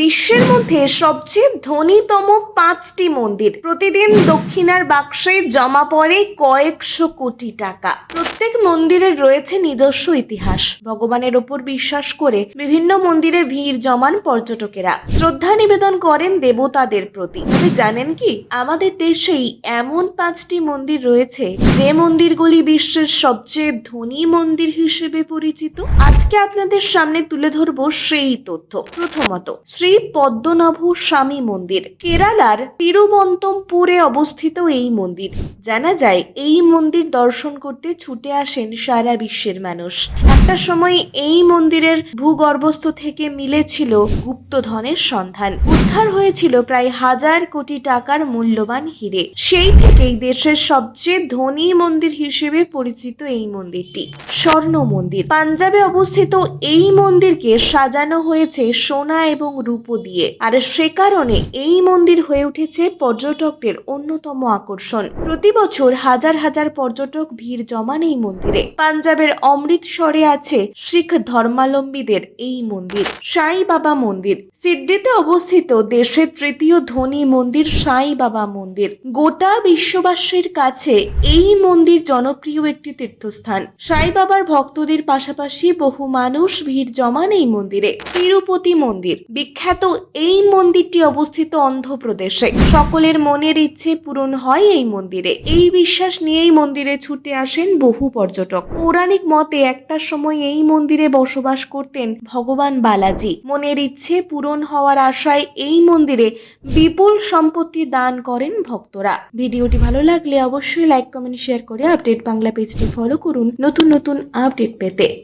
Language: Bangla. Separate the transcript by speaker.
Speaker 1: বিশ্বের মধ্যে সবচেয়ে ধনীতম পাঁচটি মন্দির। প্রতিদিন দক্ষিণার বাক্সে জমা পড়ে কয়েকশো কোটি টাকা। প্রত্যেক মন্দিরের রয়েছে নিজস্ব ইতিহাস। ভগবানের ওপর বিশ্বাস করে বিভিন্ন মন্দিরে ভিড় জমান পর্যটকেরা। শ্রদ্ধা নিবেদন করেন দেবতাদের প্রতি। জানেন কি, আমাদের দেশেই এমন পাঁচটি মন্দির রয়েছে, যে মন্দিরগুলি বিশ্বের সবচেয়ে ধনী মন্দির হিসেবে পরিচিত। আজকে আপনাদের সামনে তুলে ধরবো সেই তথ্য। প্রথমত শ্রী পদ্মনাভ স্বামী মন্দির। কেরালার তিরুবন্তমপুরে অবস্থিত এই মন্দির। জানা যায়, এই মন্দির দর্শন করতে ছুটে আসেন সারা বিশ্বের মানুষ। একটা সময় এই মন্দিরের ভূগর্ভস্থ থেকে মিলেছিল গুপ্তধনের সন্ধান। উদ্ধার হয়েছিল প্রায় হাজার কোটি টাকার মূল্যবান হিরে। সেই থেকেই দেশের সবচেয়ে ধনী মন্দির হিসেবে পরিচিত এই মন্দিরটি, স্বর্ণ মন্দির। পাঞ্জাবে অবস্থিত এই মন্দিরকে সাজানো হয়েছে সোনা এবং রূপো দিয়ে। আর সে কারণে এই মন্দির হয়ে উঠেছে পর্যটকদের অন্যতম আকর্ষণ। প্রতি বছর হাজার হাজার পর্যটক ভিড় জমান এই মন্দিরে। পাঞ্জাবের অমৃতসরে আছে শিখ ধর্মাবলম্বীদের এই মন্দির, সাই বাবা মন্দির। সিডনিতে অবস্থিত দেশের তৃতীয় ধনী মন্দির সাই বাবা মন্দির। গোটা বিশ্ববাসীর কাছে এই মন্দির জনপ্রিয় একটি তীর্থস্থান। সাই বাবার ভক্তদের পাশাপাশি বহু মানুষ ভিড় জমান এই মন্দিরে। তিরুপতি মন্দির বিখ্যাত এই মন্দিরটি অবস্থিত অন্ধ্রপ্রদেশে। সকলের মনের ইচ্ছে পূরণ হয় এই মন্দিরে। এই বিশ্বাস নিয়েই মন্দিরে ছুটে আসেন বহু পর্যটক। পৌরাণিক মতে একটা সময় এই মন্দিরে বসবাস করতেন ভগবান বালাজি। মনের ইচ্ছে পূরণ হওয়ার আশায় এই মন্দিরে বিপুল সম্পত্তি দান করেন ভক্তরা। ভিডিওটি ভালো লাগলে অবশ্যই লাইক, কমেন্ট, শেয়ার করে আপডেট বাংলা পেজটি ফলো করুন। নতুন নতুন আপডেট পেতে।